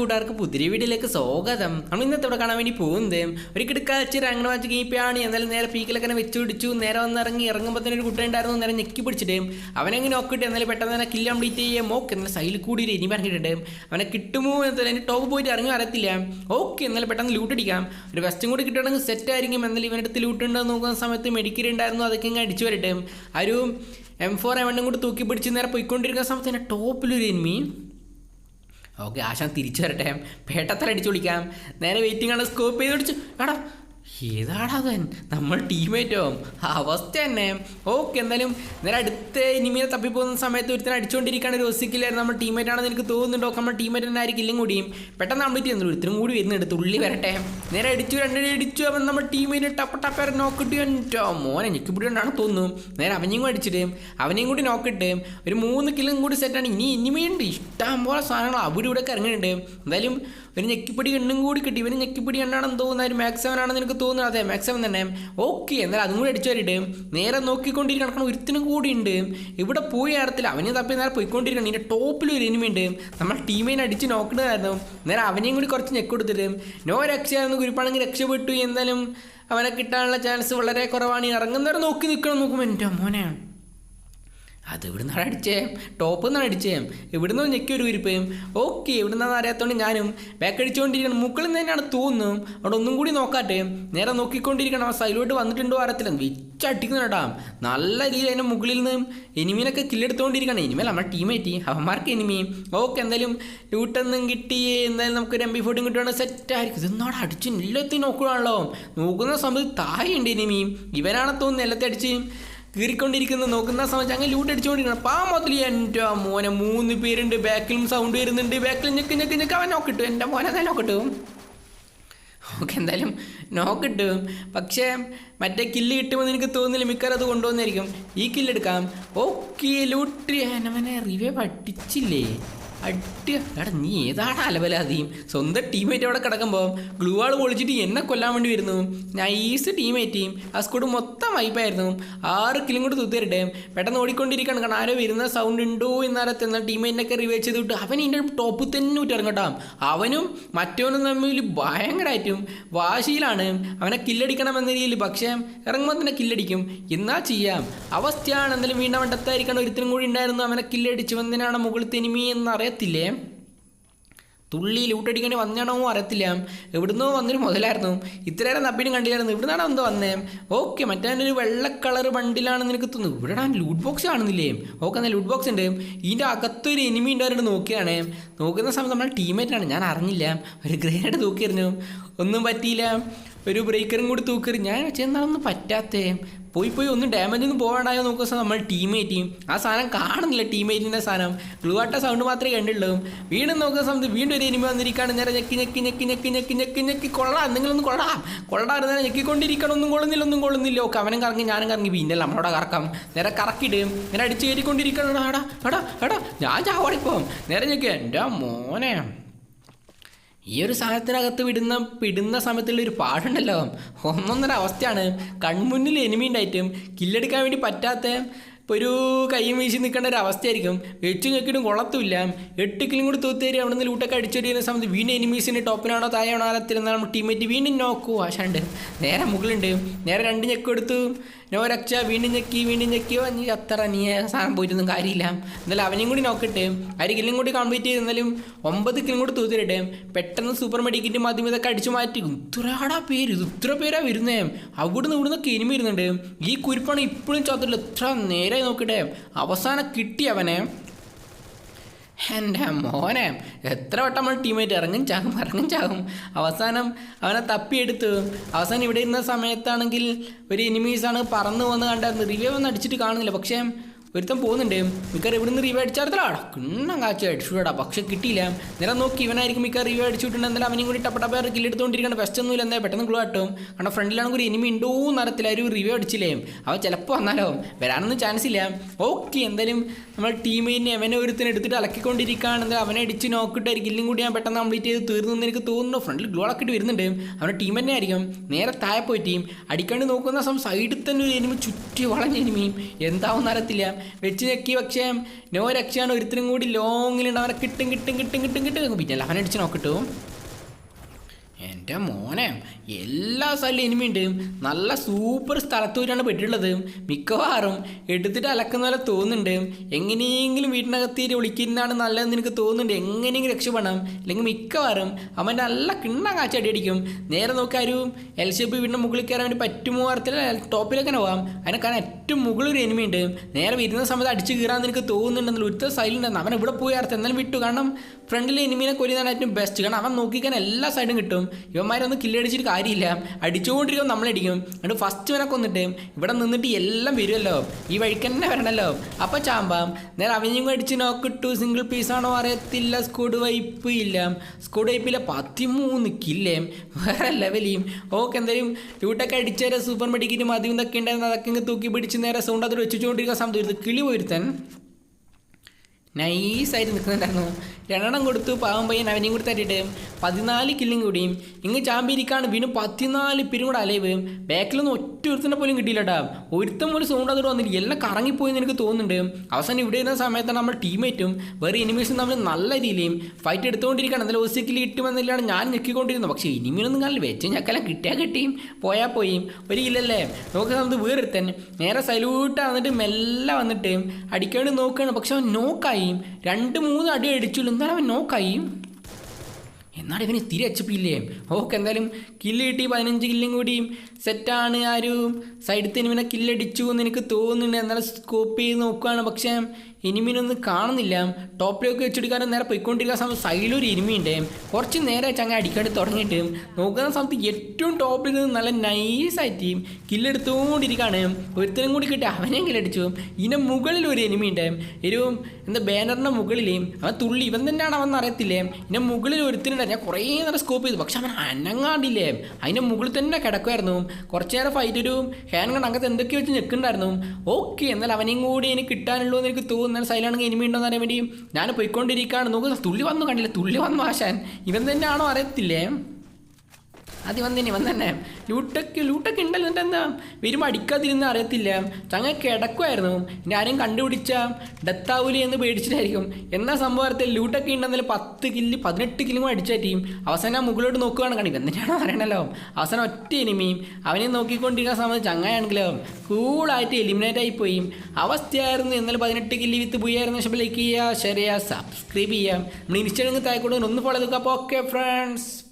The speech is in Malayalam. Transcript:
കൂട്ടുകാർക്ക് പുതിരി വീഡിയോയിലേക്ക് സ്വാഗതം. നമ്മൾ ഇന്നത്തെ ഇവിടെ കാണാൻ വേണ്ടി പോകുന്നത് ഒരു കിടക്കാച്ച് അങ്ങനെ വാച്ച് ഗീപ്പിയാണ് എന്നാലും നേരെ പീക്കിലൊക്കെ വെച്ച് പിടിച്ചു നേരെ വന്ന് ഇറങ്ങി ഇറങ്ങുമ്പോൾ തന്നെ ഒരു കുട്ടി ഉണ്ടായിരുന്നു നേരെ ഞെക്കി പിടിച്ചിട്ട്. അവനെങ്ങനെ നോക്കിയിട്ട് എന്നാലും പെട്ടെന്ന് തന്നെ കില്ല് കംപ്ലീറ്റ് ചെയ്യുക മോക്ക് എന്നാൽ സൈഡിൽ കൂടി ഇനി പറഞ്ഞിട്ടുണ്ട് അവനെ കിട്ടുമോ എന്നാലും എന്റെ ടോപ്പ് പോയിട്ട് ഇറങ്ങി അറിയത്തില്ല. ഓക്കെ എന്നാലും പെട്ടെന്ന് ലൂട്ട് അടിക്കാം. ഒരു വെസ്റ്റും കൂടി കിട്ടുകയാണെങ്കിൽ സെറ്റ് ആയിരിക്കും. എന്നാലും ഇവനടുത്ത് ലൂട്ട് ഉണ്ടോ എന്ന് നോക്കുന്ന സമയത്ത് മെഡിക്കൽ ഉണ്ടായിരുന്നു. അതൊക്കെ ഇങ്ങനെ അടിച്ചു വരട്ടെ. ആ ഒരു എം ഫോർ എവണ്ണും കൂടി തൂക്കി പിടിച്ച് നേരെ പോയിക്കൊണ്ടിരിക്കുന്ന സമയത്ത് എന്റെ ടോപ്പിലൊരു എനിമി ഓക്കെ ആശാൻ തിരിച്ചു വരട്ടെ. പേട്ടത്തലടിച്ചു വിളിക്കാം. നേരെ വെയിറ്റിംഗ് ആണ്. സ്കോപ്പ് ചെയ്ത് പിടിച്ചു. എടാ ഏതാടാ അവൻ. നമ്മൾ ടീമേറ്റോ അവസ്ഥ തന്നെ. ഓക്കെ എന്തായാലും നേരെ അടുത്ത ഇനിമീനെ തപ്പിപ്പോകുന്ന സമയത്ത് ഒരുത്തനെ ഒരു ഒസിക്കില്ലായിരുന്നു. നമ്മൾ ടീമേറ്റ് ആണെന്ന് എനിക്ക് തോന്നുന്നുണ്ടോ. നമ്മൾ ടീമേറ്റ് തന്നെ ആയിരിക്കില്ലും കൂടിയും. പെട്ടെന്ന് കംപ്ലീറ്റ് ചെയ്യുന്നു ഒരുത്തരും കൂടി വരുന്നുണ്ട്. തുള്ളി വരട്ടെ. നേരെ അടിച്ചു രണ്ടടി അടിച്ചു. അവൻ നമ്മൾ ടീമിന് ടപ്പ ടപ്പ നോക്കിട്ട് എന്റെ മോനെ ഇവിടെ ഉണ്ടാണ് തോന്നുന്നു. നേരെ അവനെയും കൂടി അടിച്ചിട്ട് അവനെയും കൂടി നോക്കിട്ട് ഒരു മൂന്ന് കിലും കൂടി സെറ്റാണ് ഇനി ഇനിമയുണ്ട് ഇഷ്ടം പോലെ സാധനങ്ങൾ അവിടെ ഇവിടെ ഇറങ്ങുന്നുണ്ട്. എന്തായാലും ഒരു ഞെക്കിപ്പിടി എണ്ണും കൂടി കിട്ടി. ഇവന് ഞെക്കിപ്പിടി എണ്ണാണെന്ന് തോന്നുന്ന ഒരു മാക്സ് സെവൻ ആണെന്ന് എനിക്ക് തോന്നുന്നു. അതെ മാക്സ് സെവൻ തന്നെ. ഓക്കെ എന്നാൽ അതും കൂടി അടിച്ചു വരിട്ട് നേരെ നോക്കിക്കൊണ്ടിരിക്കണം കാരണം ഒരുത്തിനും കൂടി ഉണ്ട്. ഇവിടെ പോയി ആരത്തില്ല അവനെ തപ്പി നേരെ പോയിക്കൊണ്ടിരിക്കണം ഇതിന്റെ ടോപ്പിൽ ഒരു എനിമി ഉണ്ട്. നമ്മൾ ടീമിനെ അടിച്ച് നോക്കുന്നതായിരുന്നു നേരെ അവനെയും കൂടി കുറച്ച് ഞെക്ക് കൊടുത്തിട്ട് നോ രക്ഷയായിരുന്നു കുരിപ്പാണെങ്കിൽ രക്ഷപ്പെട്ടു. എന്തായാലും അവനെ കിട്ടാനുള്ള ചാൻസ് വളരെ കുറവാണ്. ഇറങ്ങുന്നവരെ നോക്കി നിൽക്കണം. നോക്കുമ്പോൾ എന്റെ മോനെ. അത് ഇവിടുന്നാണ് അടിച്ചേ ടോപ്പ് നിന്നാണ് അടിച്ചേ ഇവിടുന്ന് ഞെക്കി ഒരു കുരിപ്പയും ഓക്കെ ഇവിടുന്നാണ് അറിയാത്തതുകൊണ്ട് ഞാനും ബാക്ക് അടിച്ചുകൊണ്ടിരിക്കണം മുക്കളിൽ നിന്ന് തന്നെയാണ് തോന്നുന്നു. അവിടെ ഒന്നും കൂടി നോക്കാട്ടെ. നേരെ നോക്കിക്കൊണ്ടിരിക്കണം. ആ സൈലോട്ട് വന്നിട്ടുണ്ടോ അറിയത്തില്ല. വിച്ചടിക്കുന്നു കേട്ടാ. നല്ല രീതിയിൽ അതിന്റെ മുകളിൽ നിന്ന് എനിമീനൊക്കെ കില്ലെടുത്തുകൊണ്ടിരിക്കണം ഇനിമേൽ നമ്മുടെ ടീമേറ്റി അവന്മാർക്ക് എനിമി. ഓക്കെ എന്തായാലും ലൂട്ടൊന്നും കിട്ടിയേ. എന്തായാലും നമുക്കൊരു എം ബി ഫോർട്ടും കിട്ടുകയാണ് സെറ്റായിരിക്കും ഇതൊന്നും അടിച്ചു എല്ലാത്തിനും നോക്കുകയാണല്ലോ നോക്കുന്ന സമയത്ത് താഴെയുണ്ട് എനിമി. ഇവനാണ് തോന്നുന്നു എല്ലാത്തെ അടിച്ച് കീറിക്കൊണ്ടിരിക്കുന്നു. നോക്കുന്ന സമയത്ത് അങ്ങനെ ലൂട്ട് അടിച്ചുകൊണ്ടിരിക്കണം പാമത്തിൽ എന്റെ മോനെ മൂന്ന് പേരുണ്ട്. ബാക്കിലും സൗണ്ട് വരുന്നുണ്ട്. ബാക്കിൽ ഞെക്ക് ഞെക്ക് ഞെക്ക്. അവൻ നോക്കിട്ടു എന്റെ മോനെ തന്നെ നോക്കിട്ടു ഓക്കെ എന്തായാലും നോക്കിട്ടു പക്ഷേ മറ്റേ കില്ല് കിട്ടുമെന്ന് എനിക്ക് തോന്നുന്നില്ല. മിക്കവാറും അത് കൊണ്ടുവന്നായിരിക്കും. ഈ കില്ലെടുക്കാം ഓക്കെ ലൂട്ട് അവനെ റിവേ പഠിച്ചില്ലേ അടി എടാ നീ ഏതാണ് അധികം സ്വന്തം ടീമേറ്റ് അവിടെ കിടക്കുമ്പോൾ ഗ്ലൂ ആൾ പൊളിച്ചിട്ട് എന്നെ കൊല്ലാൻ വേണ്ടി വരുന്നു? നൈസ് ടീമേറ്റ് ആ സ്കൂട്ട് മൊത്തം വൈപ്പായിരുന്നു ആറ് കിലും കൂടി തുത്തിരട്ടെ പെട്ടെന്ന് ഓടിക്കൊണ്ടിരിക്കണം കാരണം ആരോ വരുന്ന സൗണ്ട് ഉണ്ടോ എന്നറിയത്ത് എന്നാൽ ടീമേറ്റിനൊക്കെ റിവേഴ്സ് ചെയ്ത് വിട്ട് അവൻ ഇതിന്റെ ടോപ്പ് തന്നെ വിട്ട് ഇറങ്ങട്ടോ അവനും മറ്റവനും തമ്മിൽ ഭയങ്കരമായിട്ടും വാശിയിലാണ്. അവനെ കില്ലടിക്കണം എന്ന രീതിയിൽ പക്ഷേ ഇറങ്ങുമ്പോൾ തന്നെ കില്ലടിക്കും എന്നാ ചെയ്യാം? അവസ്ഥയാണ്. എന്തായാലും വീണ്ടും വണ്ടത്തായിരിക്കണം ഒരുത്തിനും കൂടി ഉണ്ടായിരുന്നു. അവനെ കില്ലടിച്ചു വന്നതിനാണ് മുകളിൽ തെനിമി എന്ന് അറിയത്തില്ലേ? തുള്ളി ലൂട്ടടിക്കേണ്ടി വന്നാണോ അറിയത്തില്ല. എവിടുന്നോ വന്നൊരു മുതലായിരുന്നു. ഇത്രയേറെ നബിനും കണ്ടില്ലായിരുന്നു. ഇവിടുന്നാണോ എന്തോ വന്നേ? ഓക്കെ മറ്റേ ഒരു വെള്ള കളർ ബണ്ടിലാണെന്ന് എനിക്ക് തോന്നുന്നു ഇവിടെ ലൂട്ട് ബോക്സ് കാണുന്നില്ലേ? ഓക്കെ എന്നാൽ ലൂട്ട് ബോക്സ് ഉണ്ട്. ഇതിന്റെ അകത്തൊരു എനിമി ഉണ്ടായിരുന്നു നോക്കിയാണ് നോക്കുന്ന സമയത്ത് നമ്മൾ ടീമേറ്റാണ് ഞാൻ അറിഞ്ഞില്ല. ഒരു ഗ്രേനേഡ് തൂക്കിയിരുന്നു ഒന്നും പറ്റിയില്ല. ഒരു ബ്രേക്കറും കൂടി തൂക്കറി ഞാൻ ചെന്നാളൊന്നും പറ്റാത്തേ. പോയി പോയി ഒന്നും ഡാമേജ് ഒന്നും പോകാണ്ടായോ സാർ. നമ്മൾ ടീമേറ്റ് ആ സാധനം കാണുന്നില്ല ടീമേറ്റിന്റെ സാധനം. ഗ്ലൂവാട്ട സൗണ്ട് മാത്രമേ കണ്ടുള്ളൂ. വീണ്ടും നോക്കുന്ന സമയത്ത് വീണ്ടും ഒരു എനിമ വന്നിരിക്കുകയാണ്. നേരെ ഞെക്കി ഞെക്കി ഞെക്കി ഞെക്കി ഞെക്കി ഞെക്കി ഞെക്കി. കൊള്ളാം എന്തെങ്കിലും കൊള്ളാം. കൊള്ളാറ് നേരെ ഞെക്കിക്കൊണ്ടിരിക്കണം. ഒന്നും കൊള്ളുന്നില്ല ഒന്നും കൊള്ളുന്നില്ല. ഓക്കെ അവനും കറങ്ങി ഞാനും കറങ്ങി. പിന്നെ നമ്മളോട് കറക്കാം. നേരെ കറക്കിയിട്ട് നേരെ അടിച്ച് കയറിക്കൊണ്ടിരിക്കണം എടാ എടാ എടാ ഞാൻ ചാവാടിപ്പോം നേരെ ഞെക്കി. എന്റെ മോനെ. ഈ ഒരു സാധനത്തിനകത്ത് വിടുന്ന പിടുന്ന സമയത്തുള്ള ഒരു പാടുണ്ടല്ലോ. ഒന്നൊന്നര അവസ്ഥയാണ്. കൺമുന്നിൽ എനിമി ഉണ്ടായിട്ടും കില്ലെടുക്കാൻ വേണ്ടി പറ്റാത്ത ഇപ്പോൾ ഒരു കൈയും വീശി നിൽക്കേണ്ട ഒരു അവസ്ഥയായിരിക്കും. എട്ട് ഞെക്കിട്ടും കൊളത്തുമില്ല എട്ട് കിലും കൂടി തൂത്തേരി അവിടെ നിന്ന് ലൂട്ടൊക്കെ അടിച്ചൊരിയുന്ന സമയത്ത് വീണ്ടും എനിമീസിന് ടോപ്പിനാണോ താഴെയാണോ നമ്മൾ ടീമേറ്റ് വീണ്ടും നോക്കൂ. ആശാണ്ട് നേരെ മുകളിലുണ്ട്. നേരെ രണ്ട് ഞെക്ക് എടുത്തു. നോ രക്ഷ. വീണ്ടും ഞെക്കി വീണ്ടും ഞെക്കിയോ നീ അത്ര നീ സാധനം പോയിട്ടൊന്നും കാര്യമില്ല. എന്നാലും അവനെയും കൂടി നോക്കട്ടെ. ആര് കില്ലും കൂടി കംപ്ലീറ്റ് ചെയ്ത്. എന്നാലും ഒമ്പത് കില്ലും കൂടി തൂത്തിരട്ടെ പെട്ടെന്ന് സൂപ്പർ മെഡിക്കിന്റെ മതി ഇതൊക്കെ അടിച്ചു മാറ്റി. ഇത്രയാടാ പേര്. ഇത് ഇത്ര പേരാ വരുന്നേ. അവിടുന്ന് ഇവിടുന്ന് കിനിമ വരുന്നുണ്ട്. ഈ കുരിപ്പാണ് ഇപ്പോഴും ചത്തില്ല ഇത്ര നേരെ നോക്കട്ടെ. അവസാനം കിട്ടി അവനെ. എന്റെ മോനെ എത്ര വട്ടം നമ്മൾ ടീമേറ്റ് ഇറങ്ങും ചാകും ഇറങ്ങും ചാകും. അവസാനം അവനെ തപ്പിയെടുത്തു. അവസാനം ഇവിടെ ഇരുന്ന സമയത്താണെങ്കിൽ ഒരു എനിമീസാണ് പറന്ന് വന്ന് കണ്ടായിരുന്നു റിവ്യൂ ഒന്നും അടിച്ചിട്ട് കാണുന്നില്ല. പക്ഷേ ഒരുത്തൻ പോകുന്നുണ്ട്. മിക്കവാറും ഇവിടുന്ന് റിവ്യൂ അടിച്ചാർത്തലാടാ കിണ്ണം കാച്ചു അടിച്ചുവിടാ പക്ഷെ കിട്ടിയില്ല. നേരം നോക്കി ഇവനായിരിക്കും മിക്ക അടിച്ചിട്ടുണ്ട് എന്തായാലും അവനും കൂടി ടപ്പ ടപ്പ കില്ലെടുത്തുകൊണ്ടിരിക്കണം ബെസ്റ്റ് ഒന്നുമില്ല. എന്താ പെട്ടെന്ന് ഗ്ലൂ ആട്ടും കാരണം ഫ്രണ്ടിലാണെങ്കിൽ ഒരു എനിമി ഉണ്ടോ എന്നറിയത്തില്ല ഒരു റിവ്യൂ അടിച്ചില്ലേ? അവൻ ചിലപ്പോൾ വന്നാലോ? വരാനൊന്നും ചാൻസ് ഇല്ല. ഓക്കെ എന്തായാലും നമ്മൾ ടീമിനെ അവനെ ഒരുത്തിന് എടുത്തിട്ട് അലക്കിക്കൊണ്ടിരിക്കുകയാണ്. എന്തായാലും അവനെ അടിച്ച് നോക്കിയിട്ട് കില്ലും കൂടി ഞാൻ പെട്ടെന്ന് കംപ്ലീറ്റ് ചെയ്ത് തീർന്നു എന്ന് എനിക്ക് തോന്നുന്നു. ഫ്രണ്ടിൽ ഗ്ലോ ആക്കിയിട്ട് വരുന്നുണ്ട്. അവന്റെ ടീം തന്നെ ആയിരിക്കും. നേരെ താഴെ പോയി ടീം അടിക്കാണ്ട് നോക്കുന്ന സമയം സൈഡിൽ തന്നെ ഒരു എനിമി ചുറ്റി വളഞ്ഞ എനിമിയും എന്താവും അറിയത്തില്ല. വെച്ച് ഞെക്കി. പക്ഷേ നോ രക്ഷയാണ്. ഒരുത്തരും കൂടി ലോങ്ങിലുണ്ട് അവനെ കിട്ടും കിട്ടും കിട്ടും കിട്ടും കിട്ടും. പിന്നെ അവനെ അടിച്ച് നോക്കിട്ടു എന്റെ മോനെ എല്ലാ സ്ഥലവും ഇനിമിയുണ്ട് നല്ല സൂപ്പർ സ്ഥലത്തൂരാണ് പെട്ടിട്ടുള്ളത്. മിക്കവാറും എടുത്തിട്ട് അലക്കുന്ന പോലെ തോന്നുന്നുണ്ട്. എങ്ങനെയെങ്കിലും വീട്ടിനകത്തീര് വിളിക്കുന്നതാണ് നല്ലതെന്ന് എനിക്ക് തോന്നുന്നുണ്ട്. എങ്ങനെയെങ്കിലും രക്ഷപ്പെടണം. അല്ലെങ്കിൽ മിക്കവാറും അവൻ നല്ല കിണ്ണ കാച്ച അടിയടിക്കും. നേരെ നോക്കാരും എൽ ഷേപ്പ് വീടിന്റെ മുകളിൽ കയറാൻ വേണ്ടി പറ്റുമോ അർത്ഥത്തിൽ ടോപ്പിലൊക്കെ പോകാം അതിനെ കാരണം ഏറ്റവും മുകളിൽ ഒരു എനിമി ഉണ്ട്. നേരെ വരുന്ന സമയത്ത് അടിച്ച് കീറാമെന്ന് എനിക്ക് തോന്നുന്നുണ്ടെന്നുള്ള ഒരു സൈലുണ്ടെന്ന് അവൻ ഇവിടെ പോയി അർത്ഥം എന്നാലും വിട്ടു. കാരണം ഫ്രണ്ടിലെ എനിമീനെ കൊല്ലുന്നതാണ് ഏറ്റവും ബെസ്റ്റ് കാരണം അവൻ നോക്കിക്കാൻ എല്ലാ സൈഡും കിട്ടും. ഇവന്മാരൊന്നും കില്ലടിച്ചിട്ട് കാര്യമില്ല. അടിച്ചുകൊണ്ടിരിക്കുമ്പോൾ നമ്മളടിക്കും. എന്നിട്ട് ഫസ്റ്റ് ഇവനെ കൊന്നിട്ട് ഇവിടെ നിന്നിട്ട് എല്ലാം വരുമല്ലോ ഈ വഴിക്ക് തന്നെ വരണല്ലോ. അപ്പൊ ചാമ്പാം നേരെ അവനെയും അടിച്ച് നോക്കിട്ടു സിംഗിൾ പീസാണോ അറിയത്തില്ല. സ്കൂഡ് വൈപ്പ് ഇല്ല. സ്കോഡ് വൈപ്പില്ല പതിമൂന്ന് കില്ലേം വേറെ ലെവലിയും ഓക്കെ എന്തായാലും ലൂട്ടൊക്കെ അടിച്ചേരെ സൂപ്പർ മെഡിക്കറ്റും മതിയും ഇതൊക്കെ ഉണ്ടായിരുന്നു. അതൊക്കെ തൂക്കി പിടിച്ച് നേരെ സൗണ്ട് അതിൽ വെച്ചുകൊണ്ടിരിക്കുന്ന സമയത്ത് കിളി പോയിരുത്തൻ. നൈസായിട്ട് നിൽക്കുന്നുണ്ടായിരുന്നു. രണ്ടെണ്ണം കൊടുത്തു പാവം പയ്യൻ അവനെയും കൂടി തട്ടിയിട്ട്. പതിനാല് കില്ലും കൂടിയും. ഇങ്ങ് ചാമ്പിരിക്കാണ് വീണ്ടും പതിനാല് പേരും കൂടെ അലൈവ് ബാക്കിലൊന്നും ഒറ്റ ഒരുത്തനെ പോലും കിട്ടിയില്ലട്ടാ. ഒരുത്തം പോലും സൗണ്ട് അതോട് വന്നിട്ട് എല്ലാം കറങ്ങിപ്പോയി എനിക്ക് തോന്നുന്നുണ്ട്. അവസാനം ഇവിടെ ഇരുന്ന സമയത്താണ് നമ്മൾ ടീമേറ്റും വേറെ എനിമീസും തമ്മിൽ നല്ല രീതിയിൽ ഫൈറ്റ് എടുത്തുകൊണ്ടിരിക്കുകയാണ്. എന്നാലും ഒരു കിട്ടുമെന്നില്ലാണ് ഞാൻ ഞെക്കിക്കൊണ്ടിരുന്നത് പക്ഷേ ഇനിമിനൊന്നും കാണില്ല. വെച്ച് ഞക്കെല്ലാം കിട്ടിയാൽ കിട്ടിയും പോയാൽ പോയി. ഒരു കില്ലല്ലേ സമയത്ത് തന്നെ നേരെ സല്യൂട്ട് വന്നിട്ട് മെല്ലെ വന്നിട്ട് അടിക്കാണ്ട് നോക്കുകയാണ്. പക്ഷെ അവൻ നോക്കായി രണ്ട് മൂന്ന് അടി അടിച്ചുള്ളൂ എന്നാലും അവൻ നോക്കായി എന്നാൽ ഇവന് തിരി എച്ച് പി ഇല്ലേ ഓക്കെ എന്തായാലും കില്ല് കിട്ടി പതിനഞ്ച് കില്ലും കൂടിയും സെറ്റാണ് ആരും. സൈഡിൽ ഇവനെ കില്ലടിച്ചു എന്ന് എനിക്ക് തോന്നുന്നുണ്ട് എന്നാലും സ്കോപ്പ് ചെയ്ത് നോക്കുകയാണ് പക്ഷേ ഇനിമീനൊന്നും കാണുന്നില്ല. ടോപ്പിലേക്ക് വെച്ചെടുക്കാനും നേരെ പോയിക്കൊണ്ടിരിക്കുന്ന സമയത്ത് സൈഡിലൊരു ഇനിമിയുണ്ട് കുറച്ച് നേരെ ചങ്ങ അടിക്കാണ്ട് തുടങ്ങിയിട്ട് നോക്കുന്ന സമയത്ത് ഏറ്റവും ടോപ്പിൽ നിന്ന് നല്ല നൈസായിട്ട് കില്ലെടുത്തുകൊണ്ടിരിക്കുകയാണ് ഒരുത്തനും കൂടി കിട്ടി. അവനെയും കില്ലടിച്ചു ഇതിന്റെ മുകളിൽ ഒരു എനിമിയുണ്ട്. ഒരു എന്താ ബാനറിന്റെ മുകളിൽ അവൻ തുള്ളി. ഇവൻ തന്നെയാണ് അവൻ അറിയത്തില്ലേ? ഇതിന്റെ മുകളിൽ ഒരുത്തനുണ്ട് ഞാൻ കുറേ നേരം സ്കോപ്പ് ചെയ്തു. പക്ഷെ അവൻ അനങ്ങാണ്ടില്ലേ? അതിന്റെ മുകളിൽ തന്നെ കിടക്കുമായിരുന്നു കുറച്ച് നേരം ഫൈറ്റ് ഒരു ഹാൻഡ് കണ്ട് അങ്ങനത്തെ എന്തൊക്കെ വെച്ച് നിൽക്കുന്നുണ്ടായിരുന്നു. ഓക്കെ എന്നാൽ അവനെയും കൂടി എനിക്ക് കിട്ടാനുള്ളൂ എന്ന് എനിക്ക് തോന്നുന്നു. സൈലാണെങ്കിൽ എനിമി ഉണ്ടോ എന്ന് അറിയാൻ വേണ്ടി ഞാൻ പോയിക്കൊണ്ടിരിക്കുകയാണ് നോക്കുക തുള്ളി വന്നു കണ്ടില്ല? തുള്ളി വന്നു ആശാൻ. ഇവൻ തന്നെയാണോ അറിയത്തില്ലേ? അത് ഇവൻ വന്നെ ലൂട്ടക്ക് ലൂട്ടൊക്കെ ഉണ്ടല്ലോ എന്നിട്ട് എന്താ? വരുമ്പോൾ അടിക്കാതിരുന്ന് അറിയത്തില്ല. ചങ്ങ കിടക്കുമായിരുന്നു ഇനി ആരെയും കണ്ടുപിടിച്ച ഡെത്താവൂലി എന്ന് പേടിച്ചിട്ടായിരിക്കും. എന്നാ സംഭവത്തിൽ ലൂട്ടൊക്കെ ഉണ്ടെന്നാൽ പത്ത് കില്ല് പതിനെട്ട് കില്ലും കൂടെ അടിച്ച അവസാനം ആ മുകളിലോട്ട് നോക്കുകയാണ് കാണിക്കും ഇവൻ പറയണല്ലോ? അവസാനം ഒറ്റ എനിമിയും അവനെ നോക്കിക്കൊണ്ടിരിക്കുന്ന സമയത്ത് ചങ്ങയാണെങ്കിലും കൂളായിട്ട് എലിമിനേറ്റ് ആയി അവസ്ഥയായിരുന്നു. എന്നാലും പതിനെട്ട് കില്ല് വിത്ത് പോയായിരുന്നു പക്ഷേ ലൈക്ക് ചെയ്യുക ഷെയർ ചെയ്യുക സബ്സ്ക്രൈബ് ചെയ്യാം. നമ്മൾ ഇൻസ്റ്റാഗ്രാമിൽ താഴെ ഒന്ന് ഫോളോ ചെയ്തൊക്കെ അപ്പോൾ ഓക്കെ ഫ്രണ്ട്സ്